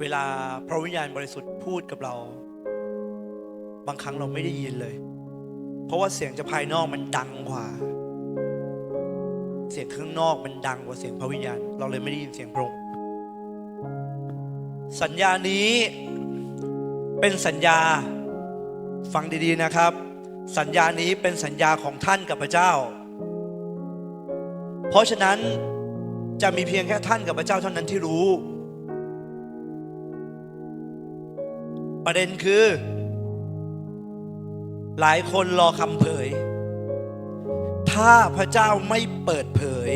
เวลาพระวิญญาณบริสุทธิ์พูดกับเรา บางครั้งเราไม่ได้ยินเลย เพราะว่าเสียงจากภายนอกมันดังกว่า เสียงข้างนอกมันดังกว่าเสียงพระวิญญาณ เราเลยไม่ได้ยินเสียงพระองค์สัญญานี้เป็นสัญญาฟังดีๆนะครับ สัญญานี้เป็นสัญญาของท่านกับพระเจ้า เพราะฉะนั้นจะมีเพียงแค่ท่านกับพระเจ้าเท่านั้นที่รู้ ประเด็นคือ หลายคนรอคำเผย ถ้าพระเจ้าไม่เปิดเผย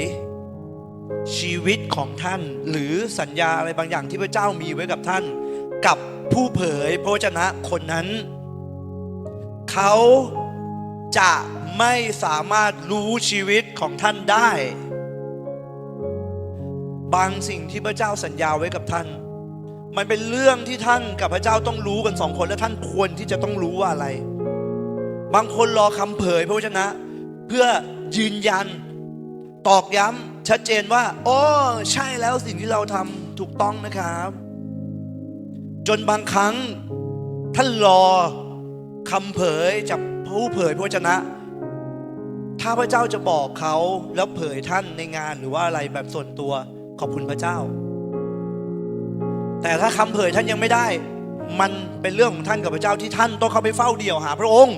ชีวิตของท่าน หรือสัญญาอะไรบางอย่างที่พระเจ้ามีไว้กับท่าน กับผู้เผยพระวจนะคนนั้น เขาจะไม่สามารถรู้ชีวิตของท่านได้ บางสิ่งที่พระเจ้าสัญญาไว้กับท่าน มันเป็นเรื่องที่ท่านกับพระเจ้าต้องรู้กันสองคน และท่านควรที่จะต้องรู้ว่าอะไร บางคนรอคำเผยพระวจนะ เพื่อยืนยัน ตอกย้ำชัดเจนว่าโอ้ใช่แล้วสิ่งที่เราทำถูกต้องนะครับ จนบางครั้งท่านรอคำเผยจากผู้เผยพระวจนะ ถ้าพระเจ้าจะบอกเขาแล้วเผยท่านในงานหรือว่าอะไรแบบส่วนตัวขอบคุณพระเจ้า แต่ถ้าคำเผยท่านยังไม่ได้ มันเป็นเรื่องของท่านกับพระเจ้าที่ท่านต้องเข้าไปเฝ้าเดี่ยวหาพระองค์